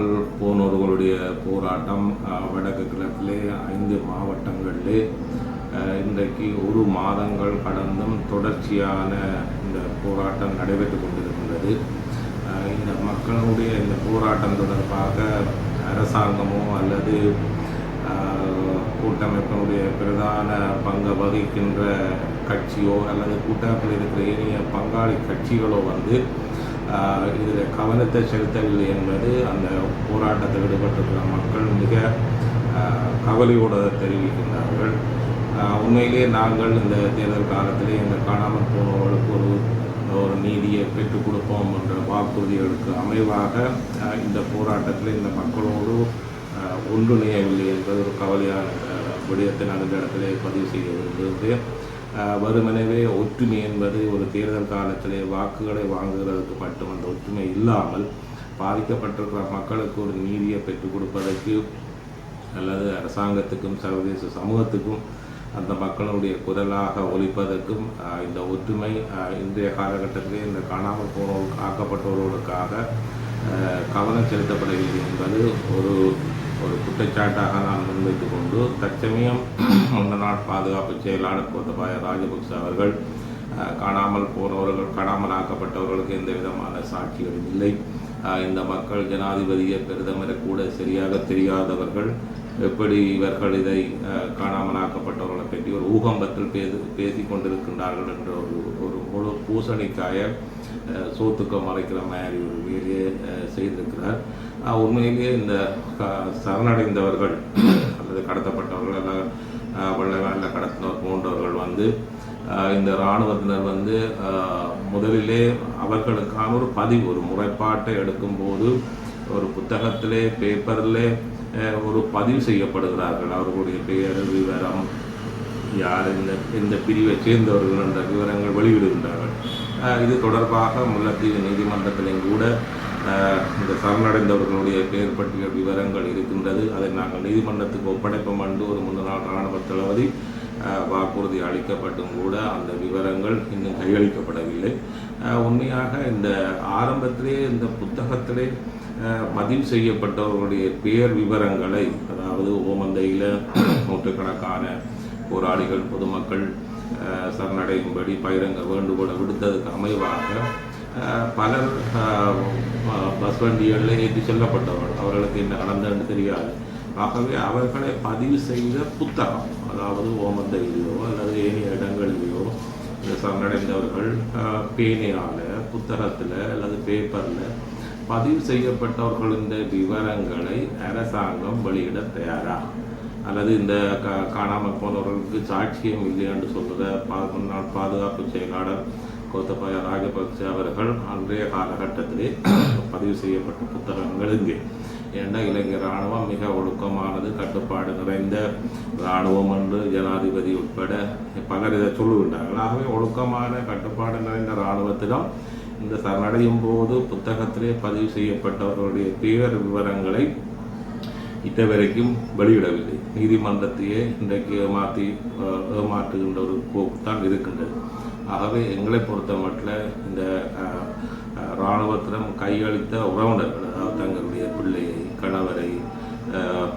காணாமல் போனோர்களுடைய போராட்டம் வடக்கு கிழக்கிலே ஐந்து மாவட்டங்களிலே இன்றைக்கு ஒரு மாதங்கள் கடந்தும் தொடர்ச்சியான இந்த போராட்டம் நடைபெற்று கொண்டிருக்கின்றது. இந்த மக்களுடைய இந்த போராட்டம் தொடர்பாக அரசாங்கமோ அல்லது கூட்டமைப்பினுடைய பிரதான பங்கு வகிக்கின்ற கட்சியோ அல்லது கூட்டமைப்பில் இருக்கிற ஏனைய பங்காளி கட்சிகளோ வந்து இதில் கவனத்தை செலுத்தவில்லை என்பது அந்த போராட்டத்தில் ஈடுபட்டிருக்கிற மக்கள் மிக கவலையோடு தெரிவிக்கின்றார்கள். உண்மையிலே நாங்கள் இந்த தேர்தல் காலத்திலே இந்த காணாமல் போனவர்களுக்கு ஒரு ஒரு நீதியை பெற்றுக் கொடுப்போம் என்ற வாக்குறுதிகளுக்கு அமைவாக இந்த போராட்டத்தில் இந்த மக்களோடு ஒன்றிணையவில்லை என்பது ஒரு கவலையான விடயத்தை நான் இந்த இடத்திலே பதிவு செய்ய விரும்புகிறேன் ஆஹ், ஒற்றுமை என்பது ஒரு தேர்தல் காலத்திலே வாக்குகளை வாங்குகிறதுக்கு மட்டும் அந்த ஒற்றுமை இல்லாமல் பாதிக்கப்பட்டிருக்கிற மக்களுக்கு ஒரு நீதியை பெற்றுக் கொடுப்பதற்கு அல்லது அரசாங்கத்துக்கும் சர்வதேச சமூகத்துக்கும் அந்த மக்களுடைய குரலாக ஒழிப்பதற்கும் இந்த ஒற்றுமை இன்றைய காலகட்டத்திலே இந்த காணாமல் போனோர் ஆக்கப்பட்டவர்களுக்காக கவனம் செலுத்தப்படவில்லை என்பது ஒரு ஒரு குற்றச்சாட்டாக நான் முன்வைத்துக் கொண்டு தற்சமயம் முன்னநாள் பாதுகாப்பு செயலாளர் கோத்தபாய ராஜபக்ச அவர்கள் காணாமல் போனவர்கள் காணாமல் ஆக்கப்பட்டவர்களுக்கு எந்த விதமான சாட்சிகளும் இல்லை. இந்த மக்கள் ஜனாதிபதியை பிரதமரை கூட சரியாக தெரியாதவர்கள் எப்படி இவர்கள் இதை காணாமலாக்கப்பட்டவர்களை காணாமல் பற்றி ஒரு ஊகம்பத்தில் பேசி பேசி கொண்டிருக்கின்றார்கள் என்ற ஒரு ஒரு முழு பூசணிக்காய சோத்துக்க மறைக்கிற மாதிரி ஒரு வேலையை செய்திருக்கிறார். உண்மையிலேயே இந்த சரணடைந்தவர்கள் அல்லது கடத்தப்பட்டவர்கள் எல்லாம் ஆஹ், வெள்ளை போன்றவர்கள் வந்து இந்த இராணுவத்தினர் வந்து முதலிலே அவர்களுக்கான ஒரு பதிவு ஒரு முறைப்பாட்டை எடுக்கும்போது ஒரு புத்தகத்திலே பேப்பரில் ஒரு பதிவு செய்யப்படுகிறார்கள். அவர்களுடைய பெயர் விவரம் யார் இந்த இந்த பிரிவை சேர்ந்தவர்கள் என்ற விவரங்கள் வெளியிடுகின்றார்கள். இது தொடர்பாக முல்லத்தீவு நீதிமன்றத்திலையும் கூட இந்த சரணடைந்தவர்களுடைய பெயர் பற்றிய விவரங்கள் இருக்கின்றது. அதை நாங்கள் நீதிமன்றத்துக்கு ஒப்படைப்போம் என்று ஒரு முன்னாள் இராணுவ தளபதி வாக்குறுதி அளிக்கப்பட்டும் கூட அந்த விவரங்கள் இன்னும் கையளிக்கப்படவில்லை. உண்மையாக இந்த ஆரம்பத்திலே இந்த புத்தகத்திலே பதிவு செய்யப்பட்டவர்களுடைய பெயர் விவரங்களை அதாவது ஓமந்தையில் நூற்றுக்கணக்கான போராளிகள் பொதுமக்கள் சரணடையும்படி பகிரங்க வேண்டுகோளை விடுத்ததுக்கு அமைவாக பல பலர் பஸ் வண்டிகளில் ஏற்றி செல்லப்பட்டவர்கள் அவர்களுக்கு என்ன நடந்ததுன்னு தெரியாது. ஆகவே அவர்களை பதிவு செய்த புத்தகம் அதாவது ஓமந்தையிலோ அல்லது ஏனைய இடங்களிலோ சரணடைந்தவர்கள் பேனையால் புத்தகத்தில் அல்லது பேப்பரில் பதிவு செய்யப்பட்டவர்களின் விவரங்களை அரசாங்கம் வெளியிட தயாரா? அல்லது இந்த கா காணாமல் போனவர்களுக்கு சாட்சியம் இல்லை என்று சொல்கிற பா முன்னாள் பாதுகாப்பு செயலாளர் கோத்தபாய ராஜபக்சே அவர்கள் அன்றைய காலகட்டத்திலே பதிவு செய்யப்பட்ட புத்தகங்கள் இங்கே. ஏன்னா இலங்கை இராணுவம் மிக ஒழுக்கமானது கட்டுப்பாடு நிறைந்த இராணுவம் என்று ஜனாதிபதி உட்பட பலர் இதை சொல்லுகின்றார்கள். ஆகவே ஒழுக்கமான கட்டுப்பாடு நிறைந்த இராணுவத்திடம் இந்த சரணடையும் போது புத்தகத்திலே பதிவு செய்யப்பட்டவர்களுடைய தீவிர விவரங்களை இட்ட வரைக்கும் வெளியிடவில்லை. நீதிமன்றத்தையே இன்றைக்கு ஏமாற்றி ஏமாற்றுகின்ற ஒரு போக்கு தான் இருக்கின்றது. ஆகவே எங்களை பொறுத்த மட்டில் இந்த இராணுவத்திடம் கையளித்த உறவினர்கள் அதாவது தங்களுடைய பிள்ளையை கணவரை அஹ்,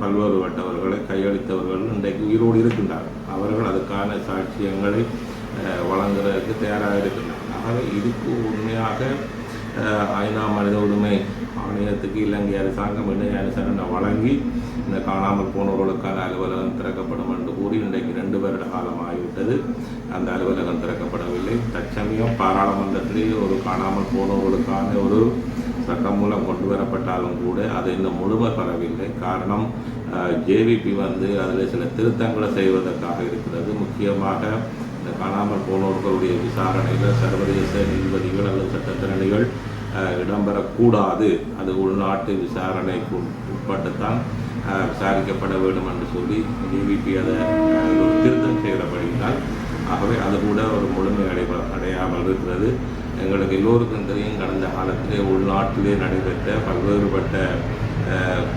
பல்வேறுபட்டவர்களை கையளித்தவர்கள் இன்றைக்கு உயிரோடு இருக்கின்றார்கள். அவர்கள் அதுக்கான சாட்சியங்களை வழங்குறதுக்கு தயாராக இருக்கின்றனர். ஆகவே இதுக்கு உண்மையாக ஐநா மனித உரிமை ஆணையத்துக்கு இலங்கை அரசாங்கம் இணைய அனுசரணை வழங்கி இந்த காணாமல் போனவர்களுக்கான அலுவலகம் திறக்கப்படும் என்று கூறி இன்றைக்கு ரெண்டு வருட காலம் ஆகிவிட்டது. அந்த அலுவலகம் திறக்கப்படவில்லை. தற்சமயம் பாராளுமன்றத்திலே ஒரு காணாமல் போனவர்களுக்கான ஒரு சட்டம் மூலம் கொண்டு வரப்பட்டாலும் கூட அது இன்னும் முழுமை பெறவில்லை காரணம் ஜேவிபி வந்து அதில் சில திருத்தங்களை செய்வதற்காக இருக்கிறது. முக்கியமாக இந்த காணாமல் போனவர்களுடைய விசாரணையில் சர்வதேச நீதிபதிகள் அல்லது சட்டத்திறனிகள் இடம்பெறக்கூடாது. அது உள்நாட்டு விசாரணைக்கு உட்பட்டுத்தான் விசாரிக்கப்பட வேண்டும் என்று சொல்லி டிவிபி அதை ஒரு திருத்தம் செய்யப்படுகிறார் ஆகவே அது கூட ஒரு முழுமை அடை அடையாமல் இருக்கிறது. எங்களுக்கு எல்லோருக்கும் தெரியும் கடந்த காலத்திலே உள்நாட்டிலே நடைபெற்ற பல்வேறுபட்ட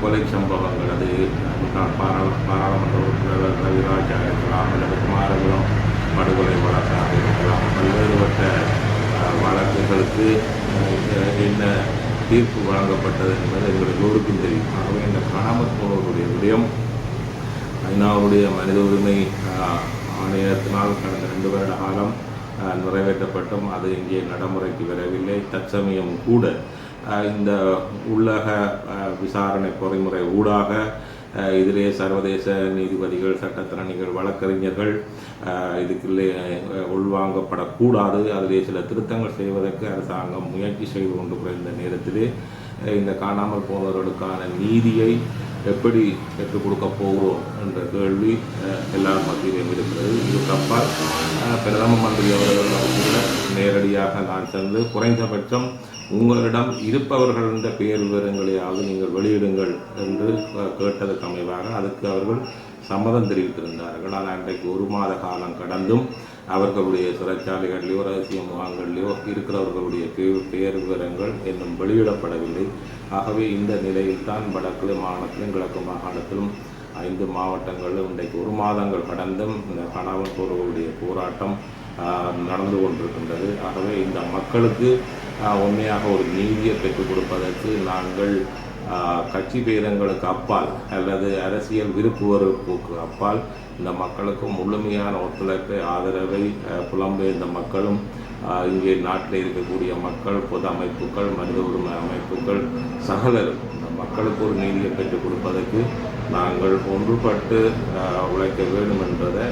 கொலை சம்பவங்கள் அது முன்னாள் பாராள பாராளுமன்ற உறுப்பினர் ரவிராஜா இருக்கலாம் அல்லது தீர்ப்பு வழங்கப்பட்டது என்பது எங்களுக்கு எல்லோருக்கும் தெரியும். ஆகவே இந்த காணாமல் போனவர்களுடைய விடயம் ஐநாவுடைய மனித உரிமை ஆணையத்தினால் கடந்த ரெண்டு வருட காலம் நிறைவேற்றப்பட்டும். அது இங்கே நடைமுறைக்கு வரவில்லை. தற்சமயம் கூட இந்த உள்ளக விசாரணை பொறிமுறை ஊடாக இதிலே சர்வதேச நீதிபதிகள் சட்டத்திறனிகள் வழக்கறிஞர்கள் இதுக்குள்ளே உள்வாங்கப்படக்கூடாது. அதிலே சில திருத்தங்கள் செய்வதற்கு அரசாங்கம் முயற்சி செய்து கொண்டு இந்த நேரத்திலே இந்த காணாமல் போனவர்களுக்கான நீதியை எப்படி பெற்றுக் கொடுக்க போகிறோம் என்ற கேள்வி எல்லார் மத்தியிலும் இருக்கிறது. இதுக்கப்பால் பிரதம மந்திரி அவர்கள் கூட நேரடியாக நான் சென்று குறைந்தபட்சம் உங்களிடம் இருப்பவர்கள் என்ற பெயர் விவரங்களையாவது நீங்கள் வெளியிடுங்கள் என்று அஹ், கேட்டதுக்கு அமைவாக அதுக்கு அவர்கள் சம்மதம் தெரிவித்திருந்தார்கள். ஆனால் அன்றைக்கு ஒரு மாத காலம் கடந்தும் அவர்களுடைய சிறைச்சாலைகளிலோ ரகசிய முகாம்களிலோ இருக்கிறவர்களுடைய பெயர் விவரங்கள் இன்னும் வெளியிடப்படவில்லை. ஆகவே இந்த நிலையில்தான் வடக்கு மாகாணத்திலும் கிழக்கு மாகாணத்திலும் ஐந்து மாவட்டங்களிலும் இன்றைக்கு ஒரு மாதங்கள் கடந்தும் இந்த கணவன் போறவர்களுடைய போராட்டம் நடந்து கொண்டிருக்கின்றது. ஆகவே இந்த மக்களுக்கு உண்மையாக ஒரு நீதியை பெற்றுக் கொடுப்பதற்கு நாங்கள் கட்சி பேதங்களுக்கு அப்பால் அல்லது அரசியல் விருப்பு வெறுப்புக்கு அப்பால் இந்த மக்களுக்கும் முழுமையான ஒத்துழைப்பை ஆதரவை புலம்பெயர்ந்த மக்களும் இங்கே நாட்டில் இருக்கக்கூடிய மக்கள் பொது அமைப்புகள் மனித உரிமை அமைப்புகள் சகலரும் இந்த மக்களுக்கு ஒரு நீதியை பெற்றுக் கொடுப்பதற்கு நாங்கள் ஒன்றுபட்டு உழைக்க வேண்டும் என்பதை